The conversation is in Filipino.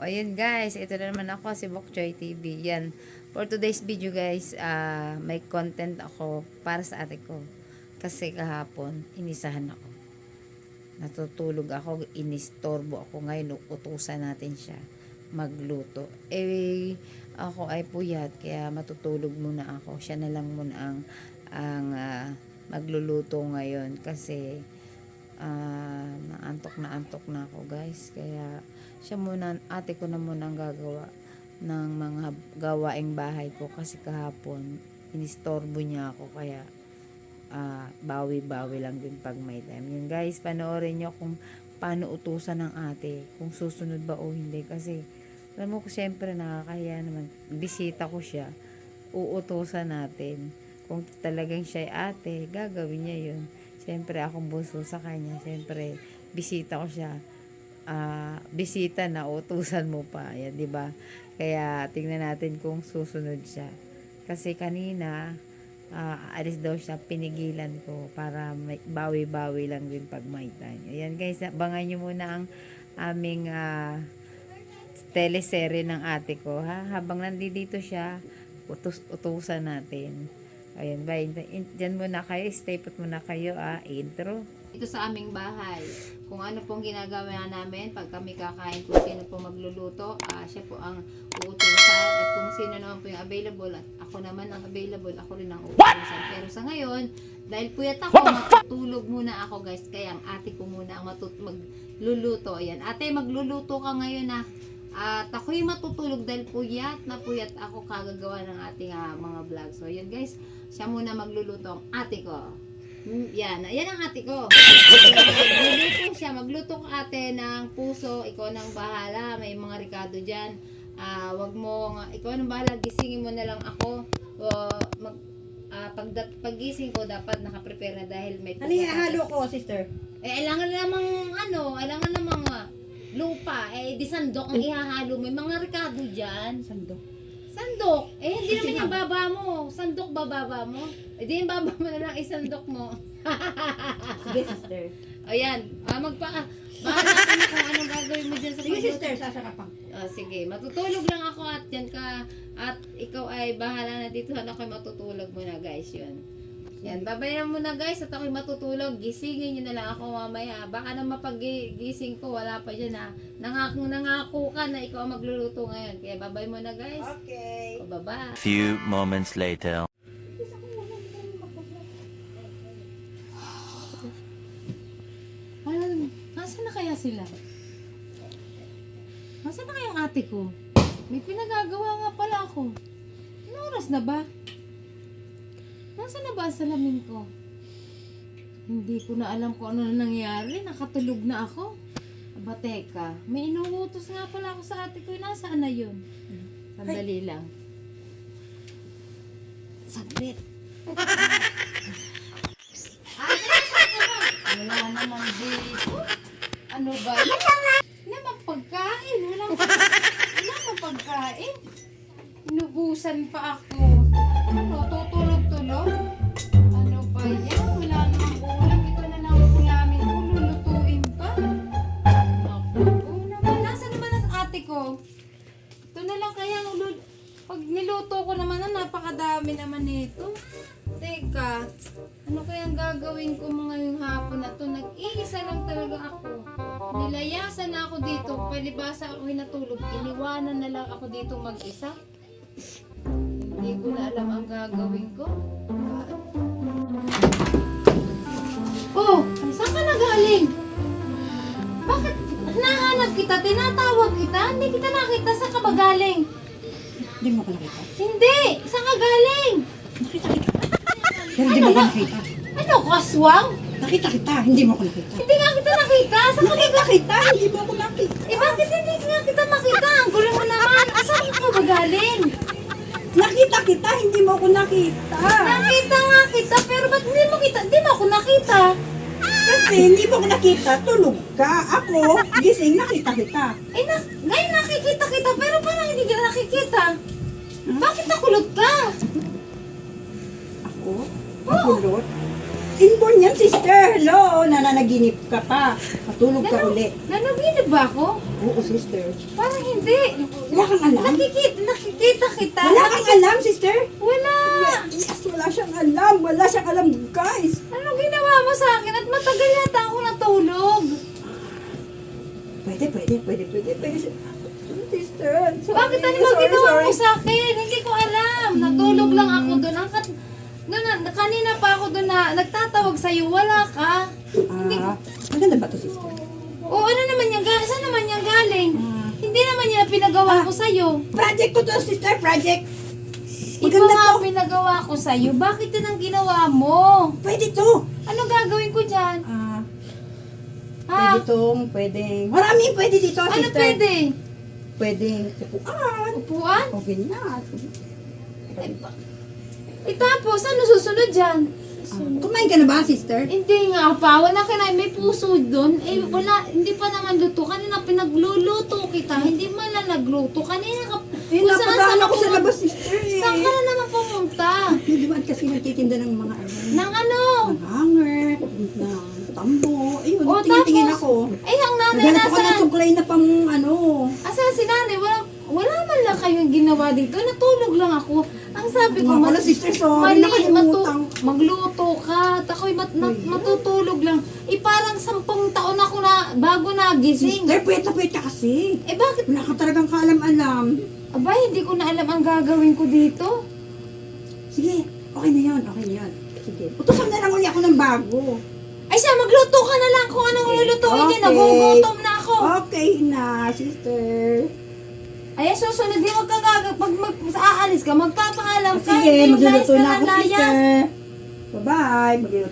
ayun guys, ito na naman ako si Bokchoy TV. Yan. For today's video guys, ah may content ako para sa ate ko. Kasi kahapon, inisahan ako. Natutulog ako, inistorbo ako ngayon, utusan natin siya magluto. Eh, ako ay puyat, kaya matutulog muna ako. Siya na lang muna ang, ang ah, magluluto ngayon kasi ah naantok na antok na ako guys. Kaya siya muna ate ko na muna ang gagawa ng mga gawaing bahay ko kasi kahapon inistorbo niya ako. Kaya ah, bawi-bawi lang din pag may time. Yun guys panoorin niyo kung paano utusan ng ate kung susunod ba o hindi. Kasi alam mo ko syempre nakakahiya naman. Bisita ko siya uutusan natin. Kung talagang siya ay ate gagawin niya yun Siyempre, akong bunso sa kanya. Siyempre, bisita ko siya. Ah, bisita na utusan mo pa. Yan, di ba? Kaya, tingnan natin kung susunod siya. Kasi kanina, ah, alis daw siya, pinigilan ko para bawi-bawi lang din pag may. Ayan guys, abangan nyo muna ang aming ah, teleserye ng ate ko. Ha? Habang nandito siya, utus utusan natin. Ayun, bye. Diyan muna kayo. Stay put muna kayo, ah. Intro. Ito sa aming bahay. Kung ano pong ginagawa namin pag kami kakain, kung sino po magluluto, ah, siya po ang uutusan. At kung sino naman po yung available, at ako naman ang available, ako rin ang uutusan. Pero sa ngayon, dahil puyat ako, matutulog muna ako guys. Kaya ang ate ko muna ang matut magluluto. Ayan. Ate, magluluto ka ngayon ah. At ako'y matutulog dahil puyat na puyat ako kagagawa ng ating ah, mga vlog. So, yun guys, siya muna magluluto ang ate ko. Hmm, Yan, yan ang ate ko. Magluluto siya, magluto ka ate ng puso, ikaw nang bahala, may mga ricado dyan. Ah, wag mo, ikaw nang bahala, gisingin mo na lang ako. O, mag, ah, pag, pagising ko, dapat nakaprepare na dahil may Ano yung halo ko, sister? eh, kailangan namang, ano, kailangan namang ah, lupa. Eh, di sandok ang ihahalo. May mga ricado dyan. Sandok. Sandok. Eh, hindi naman yung baba mo. Sandok ba baba mo? Eh, di yung baba mo na lang isandok mo. Sige, sister. Ayan. Ah, magpa... Ah, bahala ka na kung anong gagawin mo dyan sa Sige, pagluto. sister, sasarapan ko. Ah, sige, matutulog lang ako at yan ka at ikaw ay bahala na dito sana ako'y matutulog muna guys yun. Yan, babay na muna guys at ako'y matutulog. Gisingin nyo na lang ako mamaya. Baka na mapagising ko, wala pa dyan ha. Nangako, nangako ka na ikaw ang magluluto ngayon. Kaya babay muna guys. Okay. O, baba. Few moments later. Ano, nasaan na kaya sila? Nasaan na kaya ang ate ko? May pinagagawa nga pala ako. Anong oras na ba? Nasaan na ba ang salamin ko? Hindi ko na alam kung ano na nangyari. Nakatulog na ako. Aba, teka. May inuutos nga pala ako sa ate ko. Nasaan na yun? Sandali lang. Saglit. Ate, nasaan ka ba? Wala naman dito. Ano ba? Wala bang pagkain. Wala wala bang pagkain. Inubusan pa ako. Ano, tutulog-tulog? Ano ba yan? Wala namang ulam. Ito na lang ang ulamin ko. Lulutuin pa. Naku, oo naman. Nasaan naman ang ate ko? Ito na lang kaya ang lul- pag niluto ko naman na napakadami naman nito. Teka, ano kaya ang gagawin ko mga ngayong hapon na to? Nag-iisa lang talaga ako. Nilayasan na ako dito. Palibasa ako hinatulog. Iniwanan na lang ako dito mag-isa. Gagawin ko. Oh, saan ka nagaling? Bakit nahanap kita? Tinatawag kita? Hindi kita nakita. Saan ka ba galing? Hindi mo ko nakita. Hindi! Saan ka galing? Nakita kita. Pero hindi mo ko nakita. Ano, kaswang? Nakita kita, hindi mo ko nakita. Hindi nga kita nakita. Saan ka Nakita kita, hindi mo ko nakita. Eh, bakit hindi nga kita makita? Ang gulo mo naman. Saan ka ba galing? Kita, hindi mo ko nakita. Nakita nga kita, pero ba't hindi mo kita? Hindi mo ako nakita. Kasi hindi mo ko nakita, tulog ka. Ako, gising, nakita kita. Eh, na, ngayon nakikita kita, pero parang hindi kita nakikita. Bakit nakulot ka? Ako, makulot. Inborn yan, sister. Hello, nananaginip ka pa. Matulog ka Nanu- uli. Nanaginip ba ako? Oo, sister. Parang hindi. Wala kang alam? Nakikita, nakikita kita. Wala kang alam, sister? Wala. Yes, wala siyang alam. Wala siyang alam, guys. Ano ginawa mo sa akin? At matagal yata ako natulog. Pwede, pwede, pwede, pwede, pwede. Sister, sorry, Bakit ano ba sorry, ginawa sorry. mo sa akin? Hindi ko alam. Natulog lang ako doon. Ang kat- doon na- kanina pa ako doon na nagtatawag sa'yo. Wala ka. Hindi Ah, maganda ba to, sister? O ano naman yung galing? Saan naman yung galing? Ah. Hindi naman yung pinagawa ko sa'yo. Project ko to, sister, project. Iba Maganda nga to. pinagawa ko sa'yo. Bakit yun ang ginawa mo? Pwede to. Ano gagawin ko dyan? Ah, Ha? pwede tong, pwedeng. Maraming pwede dito, Ano sister. pwede? Pwedeng upuan. Upuan? O ganyan. Eh tapos, ano susunod dyan? Ah, kumain ka na ba, sister? Hindi nga pa, wala ka na, may puso doon. Eh, wala, hindi pa naman luto. Kanina pinagluluto kita, hindi man lang nagluto. Kanina ka, Eh, napadaan ako sa pumunta. labas, sister. Eh. Saan ka na naman pumunta? Hindi kasi nagtitinda ng mga ano, Nang ano? ng hanger, ng tambo. Ayun, O tingin-tingin tapos, ako. eh ang nanay Naghanap ako ng nasaan? suklay na pang ano. Asan si nanay? Wala, wala man lang kayong ginawa dito. Natulog lang ako. Ang sabi ko, Mga mat- sister, sorry, mali, nakalimutan. matu- magluto ka. At ako'y mat- nat- matutulog lang. Eh parang sampung taon ako na bago nagising. Sister, puwet na puwet ka kasi. Eh bakit? Wala ka talagang kaalam-alam. Abay, hindi ko na alam ang gagawin ko dito. Sige, okay na yun, okay na yun. Sige, utusan na lang uli ako ng bago. Ay siya, magluto ka na lang kung anong lulutuin Okay. niya. Nagugutom na ako. Okay na, sister. Ay, susunod din wag ka gagawin. Pag mag, aalis ka, magpapaalam ka. Sige, Hindi magluluto na ako, layas. sister. Bye-bye. Magluluto